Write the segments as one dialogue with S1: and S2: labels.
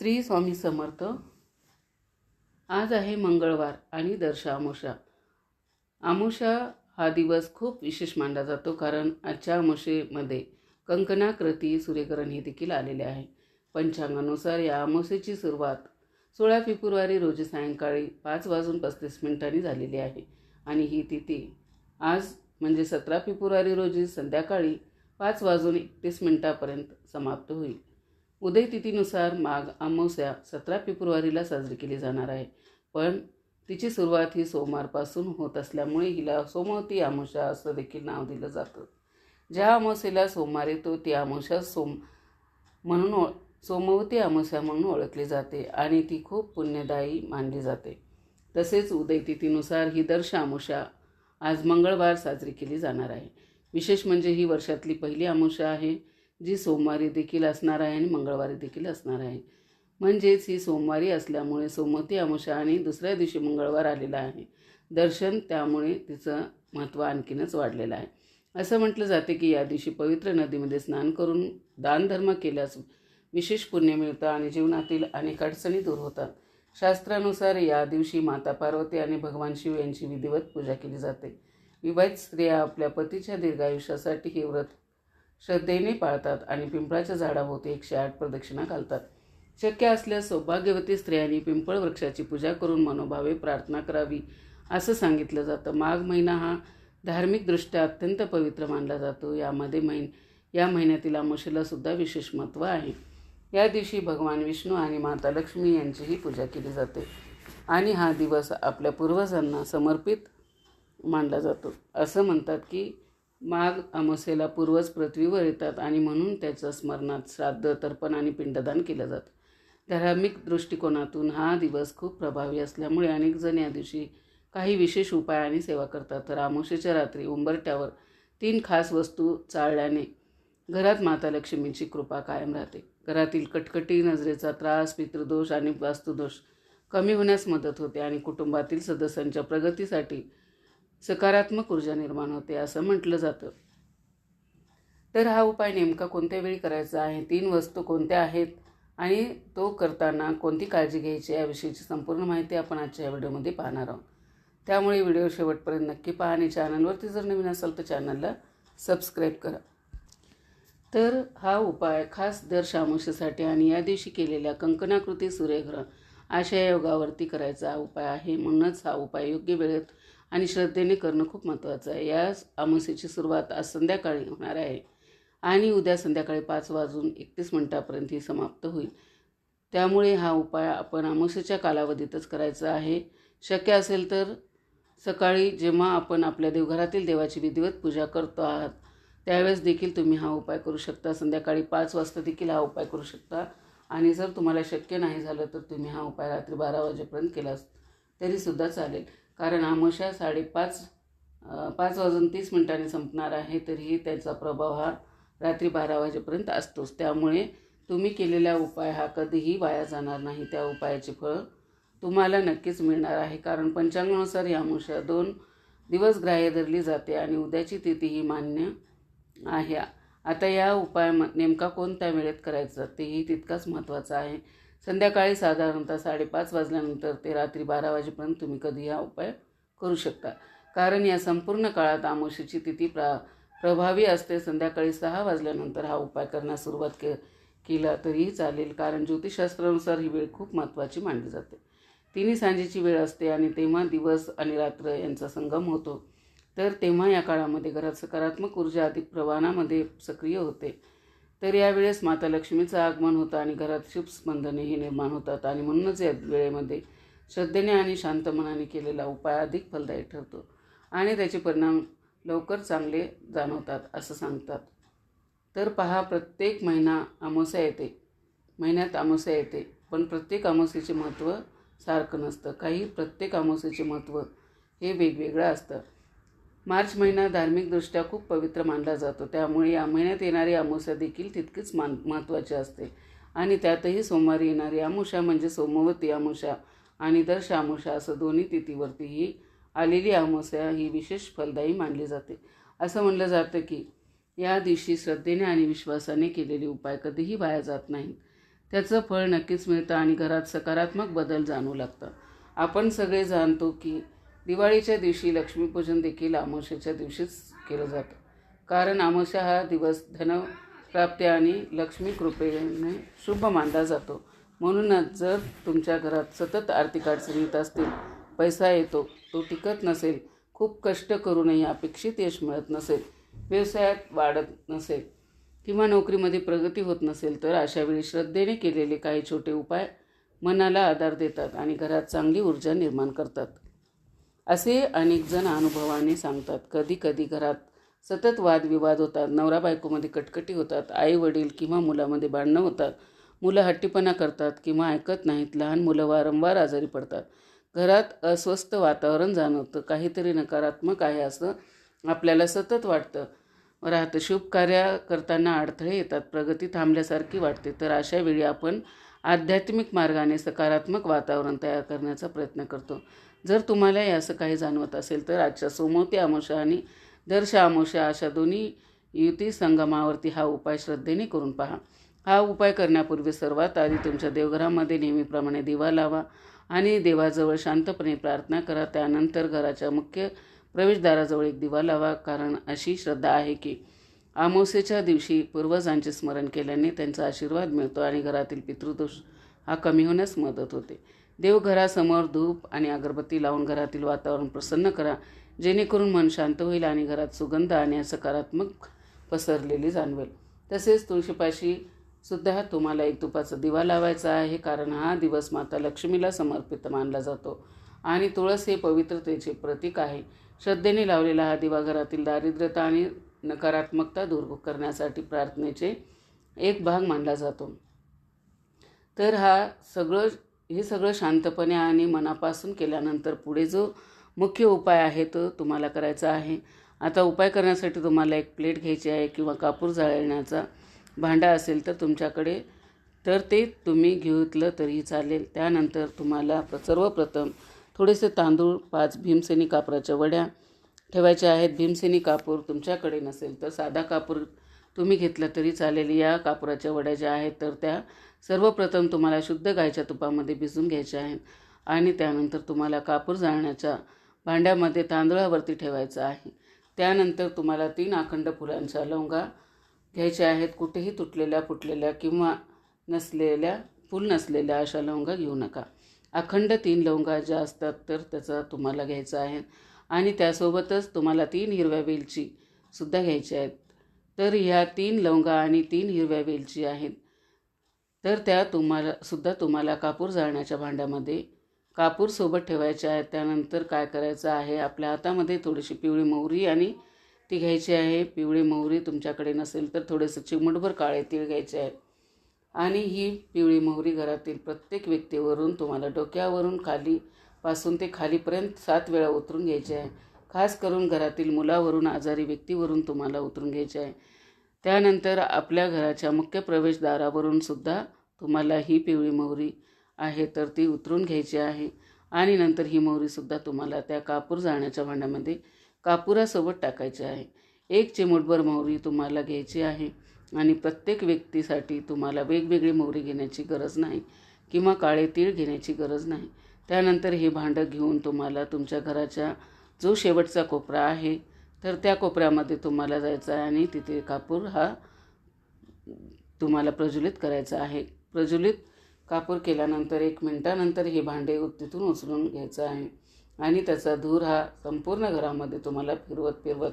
S1: श्री स्वामी समर्थ. आज आहे मंगळवार आणि दर्शा आमोशा आमोशा हा दिवस खूप विशेष मानला जातो कारण आजच्या आमोशेमध्ये कंकणाकृती सूर्यकरण हे देखील आलेले आहे. पंचांगानुसार या आमोशेची सुरुवात सोळा फेब्रुवारी रोजी सायंकाळी पाच वाजून पस्तीस मिनिटांनी झालेली आहे. आणि ही तिथी आज म्हणजे सतरा फेब्रुवारी रोजी संध्याकाळी पाच वाजून एकतीस मिनिटापर्यंत समाप्त होईल. उदयतिथीनुसार माघ अमावस्या सतरा फेब्रुवारीला साजरी केली जाणार आहे. पण तिची सुरुवात ही सोमवारपासून होत असल्यामुळे हिला सोमवती अमावस्या असं देखील नाव दिलं जातं. ज्या अमावस्येला सोमवार येतो ती अमावस्या सोम म्हणून ओळ सोमवती अमावस्या म्हणून ओळखली जाते आणि ती खूप पुण्यदायी मानली जाते. तसेच उदयतिथीनुसार ही दर्श अमावस्या आज मंगळवार साजरी केली जाणार आहे. विशेष म्हणजे ही वर्षातली पहिली अमावस्या आहे. जी सोमवारी देखील असणार आहे आणि मंगळवारी देखील असणार आहे. म्हणजेच ही सोमवारी असल्यामुळे सोमवती अमुषा आणि दुसऱ्या दिवशी मंगळवार आलेला आहे. दर्शन त्यामुळे तिचं महत्त्व आणखीनच वाढलेलं आहे. असं म्हटलं जाते की या दिवशी पवित्र नदीमध्ये स्नान करून दानधर्म केल्यास विशेष पुण्य मिळतं आणि जीवनातील अनेक अडचणी दूर होतात. शास्त्रानुसार या दिवशी माता पार्वती आणि भगवान शिव यांची विधिवत पूजा केली जाते. विवाहित स्त्रिया आपल्या पतीच्या दीर्घायुष्यासाठी हे व्रत श्रद्धेने पाळतात आणि पिंपळाच्या झाडाभोवती एकशे आठ प्रदक्षिणा घालतात. शक्य असल्यास सौभाग्यवती स्त्रियांनी पिंपळ वृक्षाची पूजा करून मनोभावे प्रार्थना करावी असं सांगितलं जातं. माघ महिना हा धार्मिकदृष्ट्या अत्यंत पवित्र मानला जातो. यामध्ये महिन या महिन्यातील अमावस्येला विशेष महत्त्व आहे. या दिवशी भगवान विष्णू आणि माता लक्ष्मी यांचीही पूजा केली जाते आणि हा दिवस आपल्या पूर्वजांना समर्पित मानला जातो. असं म्हणतात की माघ अमावस्येला पूर्वज पृथ्वीवर येतात आणि म्हणून त्याचं स्मरणात श्राद्ध तर्पण आणि पिंडदान केलं जातं. धार्मिक दृष्टिकोनातून हा दिवस खूप प्रभावी असल्यामुळे अनेक जण या दिवशी काही विशेष उपाय आणि सेवा करतात. तर अमावस्येच्या रात्री उंबरट्यावर तीन खास वस्तू चाळल्याने घरात माता लक्ष्मीची कृपा कायम राहते. घरातील कटकटी नजरेचा त्रास पितृदोष आणि वास्तुदोष कमी होण्यास मदत होते आणि कुटुंबातील सदस्यांच्या प्रगतीसाठी सकारात्मक ऊर्जा निर्माण होते असं म्हटलं जातं. तर हा उपाय नेमका कोणत्या वेळी करायचा आहे? तीन वस्तू कोणत्या आहेत? आणि तो करताना कोणती काळजी घ्यायची याविषयीची संपूर्ण माहिती आपण आजच्या या व्हिडिओमध्ये पाहणार आहोत. त्यामुळे व्हिडिओ शेवटपर्यंत नक्की पहा आणि चॅनलवरती जर नवीन असाल तर चॅनलला सबस्क्राईब करा. तर हा उपाय खास दर शामोशीसाठी आणि या दिवशी केलेल्या कंकणाकृती सूर्यग्रहण अशा योगावरती करायचा हा उपाय आहे. म्हणूनच हा उपाय योग्य वेळेत आणि श्रद्धेने करणं खूप महत्त्वाचं आहे. या अमावस्येची सुरुवात आज संध्याकाळी होणार आहे. आणि उद्या संध्याकाळी पाच वाजून एकतीस मिनटापर्यंत ही समाप्त होईल. त्यामुळे हा उपाय आपण अमावस्येच्या कालावधीतच करायचा आहे. शक्य असेल तर सकाळी जेव्हा आपण आपल्या देवघरातील देवाची विधिवत पूजा करतो आहात त्यावेळेस देखील तुम्ही हा उपाय करू शकता. संध्याकाळी पाच वाजता देखील हा उपाय करू शकता. आणि जर तुम्हाला शक्य नाही झालं तर तुम्ही हा उपाय रात्री बारा वाजेपर्यंत केलास तरीसुद्धा चालेल. कारण आमोशा साडेपाच पाच वाजून तीस मिनिटांनी संपणार आहे तरीही त्याचा प्रभाव हा रात्री बारा वाजेपर्यंत असतोच. त्यामुळे तुम्ही केलेला उपाय हा कधीही वाया जाणार नाही. त्या उपायाचे फळ तुम्हाला नक्कीच मिळणार आहे. कारण पंचांगानुसार या अमावस्या दोन दिवस ग्राह्य धरली जाते आणि उद्याची तिथी ही मान्य आहे. आता या उपाय नेमका कोणत्या वेळेत करायचा तेही तितकाच महत्त्वाचं आहे. संध्याकाळी साधारणतः साडेपाच वाजल्यानंतर ते रात्री बारा वाजेपर्यंत तुम्ही कधी हा उपाय करू शकता. कारण या संपूर्ण काळात आमोशीची तिथी प्रा प्रभावी असते. संध्याकाळी सहा वाजल्यानंतर हा उपाय करण्यास सुरुवात के केला तरीही चालेल. कारण ज्योतिषशास्त्रानुसार ही वेळ खूप महत्त्वाची मानली जाते. तिन्ही सांजेची वेळ असते आणि तेव्हा दिवस आणि रात्र यांचा संगम होतो. तर तेव्हा या काळामध्ये घरात सकारात्मक ऊर्जा अधिक प्रमाणामध्ये सक्रिय होते. तर यावेळेस माता लक्ष्मीचं आगमन होतं आणि घरात शुभ स्पंदनेही निर्माण होतात. आणि म्हणूनच या वेळेमध्ये श्रद्धेने आणि शांत मनाने केलेला उपाय अधिक फलदायी ठरतो. आणि त्याचे परिणाम लवकर चांगले जाणवतात असं सांगतात. तर पहा प्रत्येक महिना अमावस्या येते. महिन्यात अमावस्या येते. पण प्रत्येक अमावस्येचे महत्त्व सारखं नसतं. काही प्रत्येक अमावस्येचे महत्त्व हे वेगवेगळं असतं. मार्च महिना धार्मिकदृष्ट्या खूप पवित्र मानला जातो. त्यामुळे या महिन्यात येणारी अमावस्या देखील तितकीच मान महत्त्वाची असते. आणि त्यातही सोमवारी येणारी अमुषा म्हणजे सोमवती अमुषा आणि दर्श अमावस्या असं दोन्ही तिथीवरतीही आलेली अमावस्या ही विशेष फलदायी मानली जाते. असं म्हणलं जातं की या दिवशी श्रद्धेने आणि विश्वासाने केलेले उपाय कधीही वाया जात नाहीत. त्याचं फळ नक्कीच मिळतं आणि घरात सकारात्मक बदल जाणू लागतं आपण सगळे जाणतो की दिवाळीच्या दिवशी लक्ष्मीपूजन देखील अमावस्येच्या दिवशीच केलं जातं. कारण अमावस्या हा दिवस धनप्राप्ती आणि लक्ष्मी कृपेने शुभ मानला जातो. म्हणूनच जर तुमच्या घरात सतत आर्थिक अडचणीत असतील पैसा येतो तो टिकत नसेल खूप कष्ट करूनही अपेक्षित यश मिळत नसेल व्यवसायात वाढत नसेल किंवा नोकरीमध्ये प्रगती होत नसेल तर अशावेळी श्रद्धेने केलेले काही छोटे उपाय मनाला आधार देतात आणि घरात चांगली ऊर्जा निर्माण करतात. असे अनेक जण अनुभवाने सांगतात. कधी कधी घरात सतत वादविवाद होतात. नवरा बायकोमध्ये कटकटी होतात. आई वडील किंवा मुलामध्ये भांडणं होतात. मुलं हट्टीपणा करतात किंवा ऐकत नाहीत. लहान मुलं वारंवार आजारी पडतात. घरात अस्वस्थ वातावरण जाणवतं. काहीतरी नकारात्मक आहे असं आपल्याला सतत वाटतं. राहतं. शुभ कार्य करताना अडथळे येतात. प्रगती थांबल्यासारखी वाटते. तर अशा वेळी आपण आध्यात्मिक मार्गाने सकारात्मक वातावरण तयार करण्याचा प्रयत्न करतो. जर तुम्हाला असं काही जाणवत असेल तर आजच्या सोमवती अमावस्या आणि दर्श अमावस्या अशा दोन्ही युती संगमावरती हा उपाय श्रद्धेने करून पहा. हा उपाय करण्यापूर्वी सर्वात आधी तुमच्या देवघरामध्ये नेहमीप्रमाणे दिवा लावा आणि देवाजवळ शांतपणे प्रार्थना करा. त्यानंतर घराच्या मुख्य प्रवेशद्वाराजवळ एक दिवा लावा कारण अशी श्रद्धा आहे की अमावस्येच्या दिवशी पूर्वजांचे स्मरण केल्याने त्यांचा आशीर्वाद मिळतो आणि घरातील पितृदोष हा कमी होण्यास मदत होते. देवघरासमोर धूप आणि अगरबत्ती लावून घरातील वातावरण प्रसन्न करा. जेणेकरून मन शांत होईल आणि घरात सुगंध आणि सकारात्मक पसरलेली जाणवेल. तसेच तुळशीपाशी सुद्धा तुम्हाला एक तुपाचा दिवा लावायचा आहे. कारण हा दिवस माता लक्ष्मीला समर्पित मानला जातो. आणि तुळस हे पवित्रतेचे प्रतीक आहे. श्रद्धेने लावलेला हा दिवा घरातील दारिद्र्यता आणि नकारात्मकता दूर करण्यासाठी प्रार्थनेचे एक भाग मानला जातो. तर हा सगळं हे सगळं शांतपणे आणि मनापासून केल्यानंतर पुढे जो मुख्य उपाय आहे तो तुम्हाला करायचा आहे. आता उपाय करण्यासाठी तुम्हाला एक प्लेट घ्यायची आहे किंवा कापूर जाळण्याचा भांडा असेल तर तुमच्याकडे तर ते तुम्ही घेतलं तरी चालेल. त्यानंतर तुम्हाला सर्वप्रथम थोडेसे तांदूळ पाच भीमसेनी कापराच्या वड्या ठेवायच्या आहेत. भीमसेनी कापूर तुमच्याकडे नसेल तर साधा कापूर तुम्ही घेतला तरी चालेल. या कापराच्या वड्या ज्या आहेत तर त्या सर्वप्रथम तुम्हाला शुद्ध गायच्या तुपामध्ये भिजून घ्यायचे आहेत आणि त्यानंतर तुम्हाला कापूर जाळण्याच्या भांड्यामध्ये तांदळावरती ठेवायचं आहे. त्यानंतर तुम्हाला तीन अखंड फुलांच्या लवंगा घ्यायच्या आहेत. कुठेही तुटलेल्या फुटलेल्या किंवा नसलेल्या फुल नसलेल्या अशा लवंगा घेऊ नका. अखंड तीन लवंगा ज्या असतात तर त्याचा तुम्हाला घ्यायचा आहे आणि त्यासोबतच तुम्हाला तीन हिरव्या वेलची सुद्धा घ्यायच्या आहेत. तर ह्या तीन लवंगा आणि तीन हिरव्या वेलची आहेत. तर त्या तुम्हाला सुद्धा तुम्हाला कापूर जाळण्याच्या भांड्यामध्ये कापूर सोबत ठेवायच्या आहेत. त्यानंतर काय करायचं आहे आपल्या हातामध्ये थोडीशी पिवळी मोहरी आणि ती घ्यायची आहे. पिवळी मोहरी तुमच्याकडे नसेल तर थोडेसे चिमटभर काळे तीळ घ्यायचे आहे आणि ही पिवळी मोहरी घरातील प्रत्येक व्यक्तीवरून तुम्हाला डोक्यावरून खाली पासून ते खालीपर्यंत सात वेळा उतरून घ्यायचे आहे. खास करून घरातील मुलावरून आजारी व्यक्तीवरून तुम्हाला उतरून घ्यायचे आहे. त्यानंतर आपल्या घराच्या मुख्य प्रवेशद्वारावरून सुद्धा तुम्हाला ही पिवळी मोहरी आहे तर ती उतरून घ्यायची आहे. आणि नंतर ही मोहरीसुद्धा तुम्हाला त्या कापूर जाण्याच्या भांड्यामध्ये कापुरासोबत टाकायची आहे. एक चिमूटभर मोहरी तुम्हाला घ्यायची आहे आणि प्रत्येक व्यक्तीसाठी तुम्हाला वेगवेगळी मोहरी घेण्याची गरज नाही किंवा काळे तीळ घेण्याची गरज नाही. त्यानंतर हे भांडं घेऊन तुम्हाला तुमच्या घराच्या जो शेवटचा कोपरा आहे तर त्या कोपऱ्यामध्ये तुम्हाला जायचं आहे आणि तिथे कापूर हा तुम्हाला प्रज्वलित करायचा आहे. प्रज्वलित कापूर केल्यानंतर एक मिनटानंतर हे भांडे तिथून उचलून घ्यायचं आहे. आणि त्याचा धूर हा संपूर्ण घरामध्ये तुम्हाला फिरवत फिरवत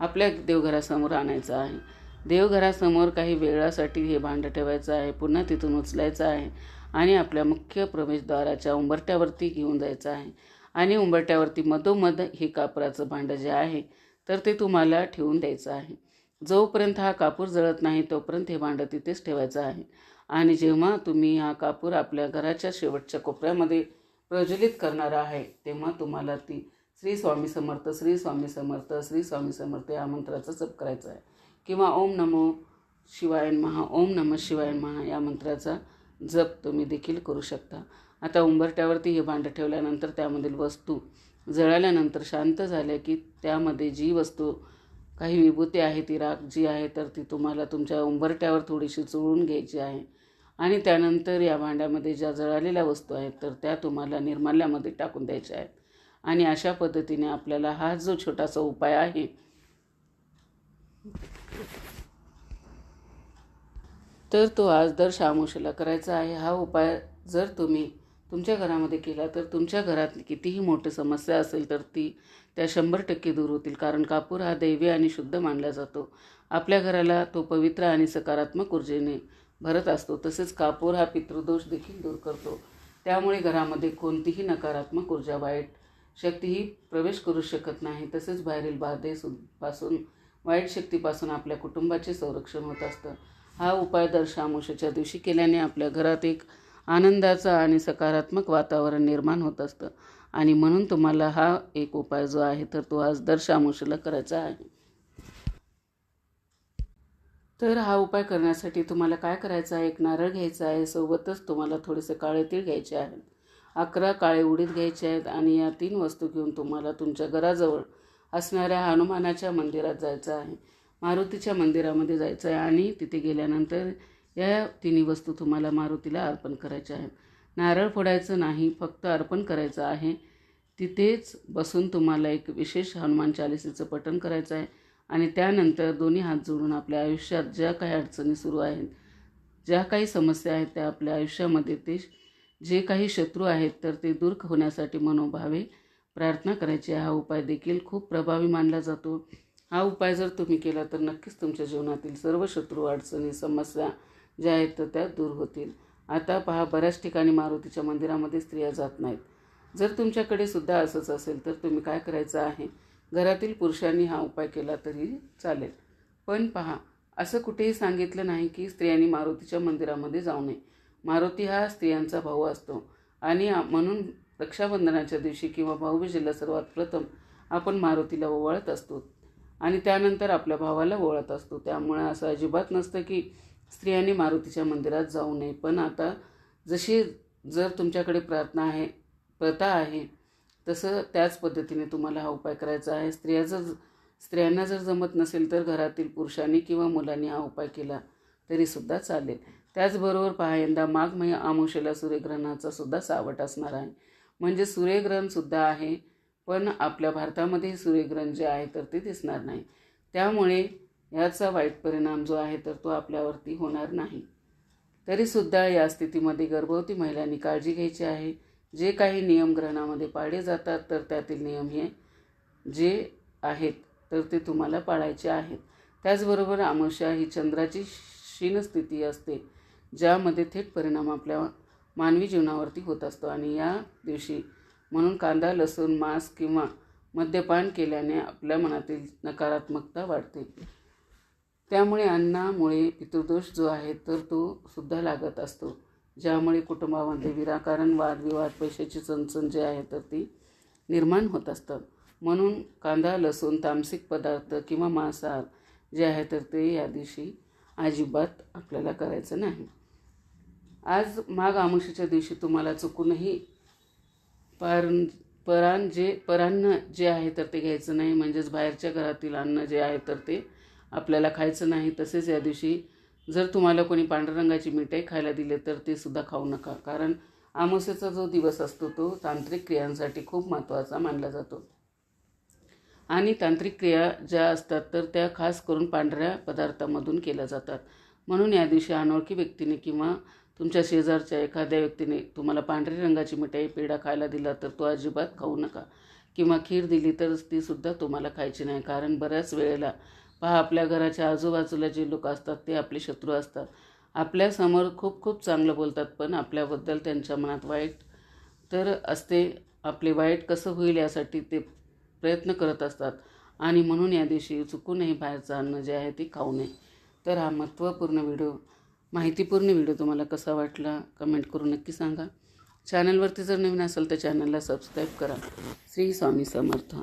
S1: आपल्या देवघरासमोर आणायचा आहे. देवघरासमोर काही वेळासाठी हे भांडं ठेवायचं आहे. पुन्हा तिथून उचलायचं आहे. आणि आपल्या मुख्य प्रवेशद्वाराच्या उंबरट्यावरती घेऊन जायचं आहे. आणि उंबरट्यावरती मधोमध हे कापराचं भांडं जे आहे तर ते तुम्हाला ठेवून द्यायचं आहे. जोपर्यंत हा कापूर जळत नाही तोपर्यंत हे भांडं तिथेच ठेवायचं आहे. आणि जेव्हा तुम्ही हा कापूर आपल्या घराच्या शेवटच्या कोपऱ्यामध्ये प्रज्वलित करणार आहे तेव्हा तुम्हाला ती श्री स्वामी समर्थ श्री स्वामी समर्थ श्री स्वामी समर्थ या मंत्राचा जप करायचा आहे. किंवा ओम नमो शिवाय महा ओम नम शिवाय महा या मंत्राचा जप तुम्ही देखील करू शकता. आता उंबरट्यावरती हे भांडं ठेवल्यानंतर त्यामधील वस्तू जळाल्यानंतर शांत झाल्या की त्यामध्ये जी वस्तू काही विभूती आहे ती राख जी आहे तर ती तुम्हाला तुमच्या उंबरट्यावर थोडीशी चोळून घ्यायची आहे. आणि त्यानंतर या भांड्यामध्ये ज्या जळालेल्या वस्तू आहेत तर त्या तुम्हाला निर्माल्यामध्ये टाकून द्यायच्या आहेत. आणि अशा पद्धतीने आपल्याला हा जो छोटासा उपाय आहे तर तो आज दर शामोशीला करायचा आहे. हा उपाय जर तुम्ही तुमच्या घरामध्ये केला तर तुमच्या घरात कितीही मोठी समस्या असेल तर ती त्या शंभर टक्के दूर होतील. कारण कापूर हा दैवी आणि शुद्ध मानला जातो. आपल्या घराला तो पवित्र आणि सकारात्मक ऊर्जेने भरत असतो. तसेच कापूर हा पितृदोष देखील दूर करतो. त्यामुळे घरामध्ये कोणतीही नकारात्मक ऊर्जा वाईट शक्तीही प्रवेश करू शकत नाही. तसेच बाहेरील बाधे पासून वाईट शक्तीपासून आपल्या कुटुंबाचे संरक्षण होत असतं. हा उपाय दर शामोशाच्या दिवशी केल्याने आपल्या घरात एक आनंदाचं आणि सकारात्मक वातावरण निर्माण होत असतं. आणि म्हणून तुम्हाला हा एक उपाय जो आहे तर तो आज दर शामोशीला करायचा आहे. तर हा उपाय करण्यासाठी तुम्हाला काय करायचं आहे? एक नारळ घ्यायचा आहे. सोबतच तुम्हाला थोडेसे काळे तीळ घ्यायचे आहेत. अकरा काळे उडीद घ्यायचे आहेत आणि या तीन वस्तू घेऊन तुम्हाला तुमच्या घराजवळ असणाऱ्या हनुमानाच्या मंदिरात जायचं आहे. मारुतीच्या मंदिरामध्ये जायचं आहे आणि तिथे गेल्यानंतर या तिन्ही वस्तू तुम्हाला मारुतीला अर्पण करायच्या आहेत. नारळ फोडायचं नाही फक्त अर्पण करायचं आहे. तिथेच बसून तुम्हाला एक विशेष हनुमान चालिसेचं पठण करायचं आहे. आणि त्यानंतर दोन्ही हात जोडून आपल्या आयुष्यात ज्या काही अडचणी सुरू आहेत ज्या काही समस्या आहेत त्या आपल्या आयुष्यामध्ये ते जे काही शत्रू आहेत तर ते दूर होण्यासाठी मनोभावे प्रार्थना करायची हा उपाय देखील खूप प्रभावी मानला जातो. हा उपाय जर तुम्ही केला तर नक्कीच तुमच्या जीवनातील सर्व शत्रू अडचणी समस्या ज्या आहेत तर त्या दूर होतील. आता पहा बऱ्याच ठिकाणी मारुतीच्या मंदिरामध्ये स्त्रिया जात नाहीत. जर तुमच्याकडे सुद्धा असंच असेल तर तुम्ही काय करायचं आहे? घरातील पुरुषांनी हा उपाय केला तरी चालेल. पण पहा असं कुठेही सांगितलं नाही की स्त्रियांनी मारुतीच्या मंदिरामध्ये जाऊ नये. मारुती हा स्त्रियांचा भाऊ असतो. आणि म्हणून रक्षाबंधनाच्या दिवशी किंवा भाऊबीजेला सर्वात प्रथम आपण मारुतीला ओवाळत असतो. आणि त्यानंतर आपल्या भावाला ओवाळत असतो. त्यामुळे असं अजिबात नसतं की स्त्रियांनी मारुतीच्या मंदिरात जाऊ नये. पण आता जशी जर तुमच्याकडे प्रार्थना आहे प्रथा आहे तसं त्याच पद्धतीने तुम्हाला हा उपाय करायचा आहे. स्त्रिया जर स्त्रियांना जर जमत नसेल तर घरातील पुरुषांनी किंवा मुलांनी हा उपाय केला तरीसुद्धा चालेल. त्याचबरोबर पहा यंदा माघ महिना आमोशेला सूर्यग्रहणाचा सुद्धा सावट असणार आहे. म्हणजे सूर्यग्रहणसुद्धा आहे पण आपल्या भारतामध्ये सूर्यग्रहण जे आहे तर ते दिसणार नाही. त्यामुळे याचा वाईट परिणाम जो आहे तर तो आपल्यावरती होणार नाही. तरीसुद्धा या स्थितीमध्ये गर्भवती महिलांनी काळजी घ्यायची आहे. जे काही नियम ग्रहणामध्ये पाळले जातात तर त्यातील नियम हे जे आहेत तर ते तुम्हाला पाळायचे आहेत. त्याचबरोबर आमोशा ही चंद्राची क्षीणस्थिती असते ज्यामध्ये थेट परिणाम आपल्या मानवी जीवनावरती होत असतो. आणि या दिवशी म्हणून कांदा लसूण मांस किंवा मद्यपान केल्याने आपल्या मनातील नकारात्मकता वाढते. त्यामुळे अन्नामुळे पितृदोष जो आहे तर तो सुद्धा लागत असतो. ज्यामुळे कुटुंबामध्ये विराकारण वादविवाद पैशाची चणचण जे आहे तर ती निर्माण होत असतात. म्हणून कांदा लसूण तामसिक पदार्थ किंवा मांसाहार जे आहे तर ते या दिवशी अजिबात आपल्याला करायचं नाही. आज माघ आमुषीच्या दिवशी तुम्हाला चुकूनही पर परान जे परान्न जे आहे तर ते घ्यायचं नाही. म्हणजेच बाहेरच्या घरातील अन्न जे आहे तर ते आपल्याला खायचं नाही तसेच या दिवशी जर तुम्हाला कोणी पांढऱ्या रंगाची मिठाई खायला दिले तर ते सुद्धा खाऊ नका. कारण आमोसेचा जो दिवस असतो तो तांत्रिक क्रियांसाठी खूप महत्त्वाचा मानला जातो. आणि तांत्रिक क्रिया ज्या असतात तर त्या खास करून पांढऱ्या पदार्थामधून केल्या जातात. म्हणून या दिवशी अनोळखी व्यक्तीने किंवा तुमच्या शेजारच्या एखाद्या व्यक्तीने तुम्हाला पांढऱ्या रंगाची मिठाई पेढा खायला दिला तर तो अजिबात खाऊ नका. किंवा खीर दिली तर तीसुद्धा तुम्हाला खायची नाही. कारण बऱ्याच वेळेला पहा आपल्या घराच्या आजूबाजूला जे लोक असतात ते आपले शत्रू असतात. आपल्यासमोर खूप खूप चांगलं बोलतात पण आपल्याबद्दल त्यांच्या मनात वाईट तर असते. आपले वाईट कसं होईल यासाठी ते प्रयत्न करत असतात. आणि म्हणून या दिवशी चुकूनही बाहेरचं अन्न जे आहे ते खाऊ नये. तर हा महत्त्वपूर्ण व्हिडिओ माहितीपूर्ण व्हिडिओ तुम्हाला कसा वाटला कमेंट करून नक्की सांगा. चॅनलवरती जर नवीन असेल तर चॅनलला सबस्क्राईब करा. श्री स्वामी समर्थ.